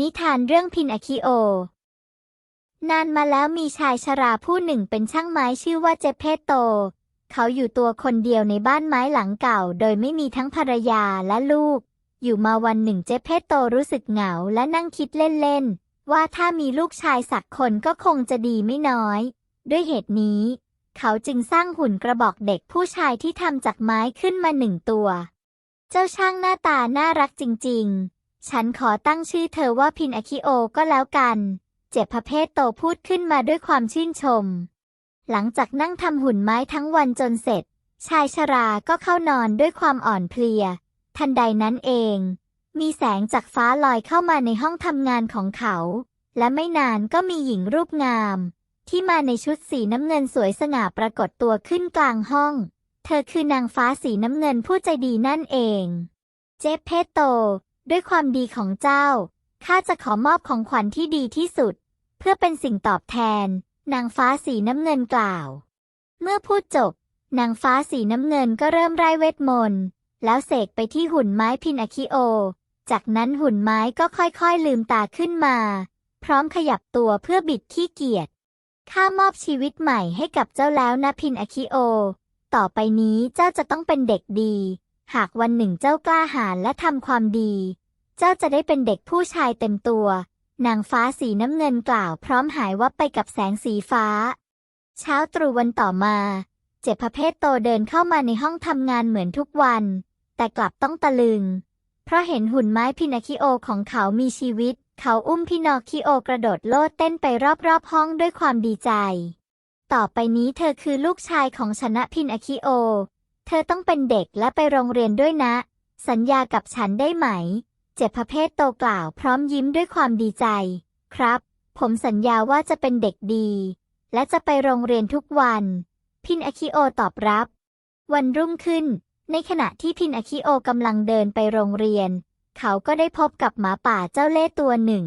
นิทานเรื่องพินอาคิโอ นานมาแล้วมีชายชราผู้หนึ่งเป็นช่างไม้ชื่อว่าเจเพโต เขาอยู่ตัวคนเดียวในบ้านไม้หลังเก่า โดยไม่มีทั้งภรรยาและลูก อยู่มาวันหนึ่งเจเพโตรู้สึกเหงาและนั่งคิดเล่นๆ ว่าถ้ามีลูกชายสักคนก็คงจะดีไม่น้อย ด้วยเหตุนี้ เขาจึงสร้างหุ่นกระบอกเด็กผู้ชายที่ทำจากไม้ขึ้นมาหนึ่งตัว เจ้าช่างหน้าตาน่ารักจริงๆ ฉันขอตั้งชื่อเธอว่าพินอาคิโอก็แล้วกัน เจ็บพระเพศโตพูดขึ้นมาด้วยความชื่นชม หลังจากนั่งทำหุ่นไม้ทั้งวันจนเสร็จ ชายชราก็เข้านอนด้วยความอ่อนเพลีย ทันใดนั้นเอง มีแสงจากฟ้าลอยเข้ามาในห้องทำงานของเขา และไม่นานก็มีหญิงรูปงาม ที่มาในชุดสีน้ำเงินสวยสง่าปรากฏตัวขึ้นกลางห้อง เธอคือนางฟ้าสีน้ำเงินผู้ใจดีนั่นเอง เจฟเพโต ด้วยความดีของเจ้า ข้าจะขอมอบของขวัญที่ดีที่สุด เพื่อเป็นสิ่งตอบแทน นางฟ้าสีน้ำเงินกล่าว เมื่อพูดจบ นางฟ้าสีน้ำเงินก็เริ่มไร้เวทมนต์ แล้วเสกไปที่หุ่นไม้พินอาคิโอ จากนั้นหุ่นไม้ก็ค่อยๆลืมตาขึ้นมา พร้อมขยับตัวเพื่อบิดขี้เกียจ ข้ามอบชีวิตใหม่ให้กับเจ้าแล้วนะพินอาคิโอ ต่อไปนี้เจ้าจะต้องเป็นเด็กดีหากวันหนึ่งเจ้ากล้าหาญและทำความดี เจ้าจะได้เป็นเด็กผู้ชายเต็มตัว นางฟ้าสีน้ำเงินกล่าวพร้อมหายวับไปกับแสงสีฟ้า เช้าตรู่วันต่อมา เจ็บพระเพศโตเดินเข้ามาในห้องทำงานเหมือนทุกวัน แต่กลับต้องตะลึง เพราะเห็นหุ่นไม้พินาคิโอของเขามีชีวิต เขาอุ้มพินอคิโอกระโดดโลดเต้นไปรอบๆห้องด้วยความดีใจ ต่อไปนี้เธอคือลูกชายของชนะพินอาคิโอ เธอต้องเป็นเด็กและไปโรงเรียนด้วยนะ สัญญากับฉันได้ไหม เจ็บพระเพศโตกล่าวพร้อมยิ้มด้วยความดีใจ ครับ ผมสัญญาว่าจะเป็นเด็กดี และจะไปโรงเรียนทุกวัน พินอาคิโอตอบรับ วันรุ่งขึ้น ในขณะที่พินอาคิโอกำลังเดินไปโรงเรียน เขาก็ได้พบกับหมาป่าเจ้าเล่ตัวหนึ่ง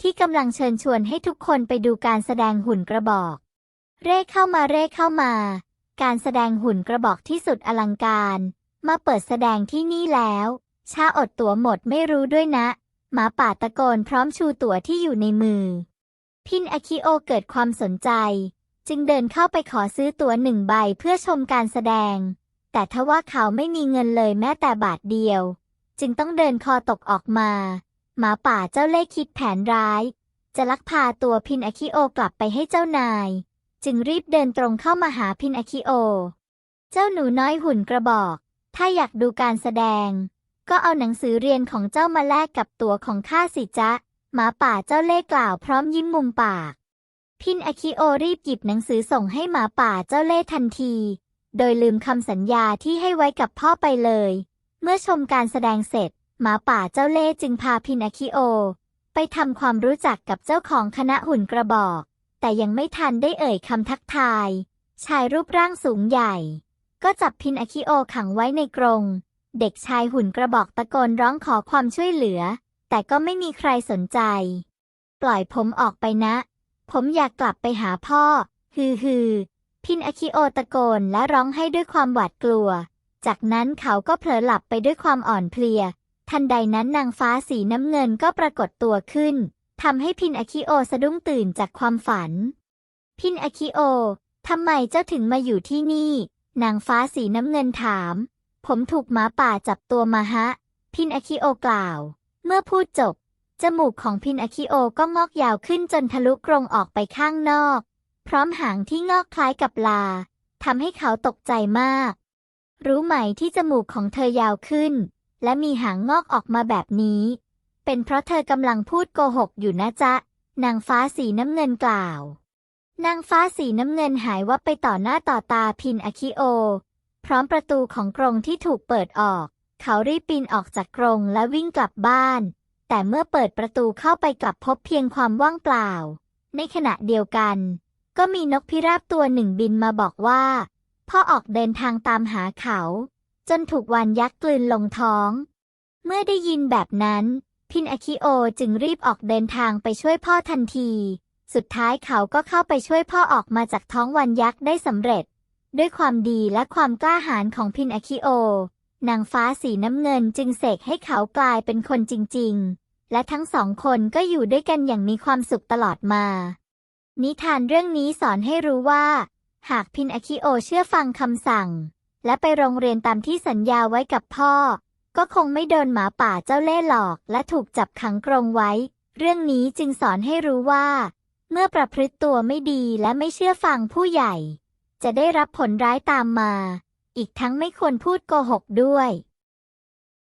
ที่กำลังเชิญชวนให้ทุกคนไปดูการแสดงหุ่นกระบอก เร่เข้ามาเร่เข้ามา การแสดงหุ่นกระบอกที่สุดอลังการ มาเปิดแสดงที่นี่แล้ว ช้าอดตั๋วหมดไม่รู้ด้วยนะ หมาป่าตะโกนพร้อมชูตั๋วที่อยู่ในมือ พินอาคิโอเกิดความสนใจ จึงเดินเข้าไปขอซื้อตั๋วหนึ่งใบเพื่อชมการแสดง แต่ทว่าเขาไม่มีเงินเลยแม้แต่บาทเดียว จึงต้องเดินคอตกออกมา หมาป่าเจ้าเล่ห์คิดแผนร้าย จะลักพาตัวพินอาคิโอกลับไปให้เจ้านาย จึงรีบเดินตรงเข้ามาหาพินอาคิโอ เจ้าหนูน้อยหุ่นกระบอก ถ้าอยากดูการแสดง ก็เอาหนังสือเรียนของเจ้ามาแลกกับตั๋วของข้าสิจ๊ะ หมาป่าเจ้าเล่กล่าวพร้อมยิ้มมุมปาก พินอาคิโอรีบหยิบหนังสือส่งให้หมาป่าเจ้าเล่ทันที โดยลืมคำสัญญาที่ให้ไว้กับพ่อไปเลย เมื่อชมการแสดงเสร็จ หมาป่าเจ้าเล่จึงพาพินอาคิโอ ไปทำความรู้จักกับเจ้าของคณะหุ่นกระบอก แต่ยังไม่ทันได้เอ่ยคำทักทาย ชายรูปร่างสูงใหญ่ ก็จับพินอาคิโอขังไว้ในกรง เด็กชายหุ่นกระบอกตะโกนร้องขอความช่วยเหลือ แต่ก็ไม่มีใครสนใจ ปล่อยผมออกไปนะ ผมอยากกลับไปหาพ่อ ฮือฮือพินอาคิโอตะโกนและร้องให้ด้วยความหวาดกลัว จากนั้นเขาก็เผลอหลับไปด้วยความอ่อนเพลีย ทันใดนั้นนางฟ้าสีน้ำเงินก็ปรากฏตัวขึ้นทำให้พินอาคิโอสะดุ้งตื่นจากความฝัน พินอาคิโอทำไมเจ้าถึงมาอยู่ที่นี่ นางฟ้าสีน้ำเงินถาม ผมถูกหมาป่าจับตัวมาฮะ พินอาคิโอกล่าว เมื่อพูดจบ จมูกของพินอาคิโอก็งอกยาวขึ้นจนทะลุกรงออกไปข้างนอก พร้อมหางที่งอกคล้ายกับลาทำให้เขาตกใจมาก รู้ไหมที่จมูกของเธอยาวขึ้น และมีหางงอกออกมาแบบนี้ เป็นเพราะเธอกำลังพูดโกหกอยู่นะจ๊ะ นางฟ้าสีน้ำเงินกล่าว นางฟ้าสีน้ำเงินหายวับไปต่อหน้าต่อตาพินอาคิโอ พร้อมประตูของกรงที่ถูกเปิดออก เขารีบปีนออกจากกรงและวิ่งกลับบ้าน แต่เมื่อเปิดประตูเข้าไปกลับพบเพียงความว่างเปล่า ในขณะเดียวกัน ก็มีนกพิราบตัวหนึ่งบินมาบอกว่า พ่อออกเดินทางตามหาเขา จนถูกวานยักษ์กลืนลงท้อง เมื่อได้ยินแบบนั้น พินอาคิโอจึงรีบออกเดินทางไปช่วยพ่อทันที สุดท้ายเขาก็เข้าไปช่วยพ่อออกมาจากท้องวานยักษ์ได้สำเร็จ ด้วยความดีและความกล้าหาญของพินอาคิโอนางฟ้าสีน้ำเงินจึงเสกให้เขากลายเป็นคนจริง ๆ และทั้งสองคนก็อยู่ด้วยกันอย่างมีความสุขตลอดมา นิทานเรื่องนี้สอนให้รู้ว่า หากพินอาคิโอเชื่อฟังคำสั่ง และไปโรงเรียนตามที่สัญญาไว้กับพ่อ ก็คงไม่โดนหมาป่าเจ้าเล่ห์หลอก และถูกจับขังกรงไว้ เรื่องนี้จึงสอนให้รู้ว่า เมื่อประพฤติตัวไม่ดีและไม่เชื่อฟังผู้ใหญ่ จะได้รับผลร้ายตามมา อีกทั้งไม่ควรพูดโกหกด้วย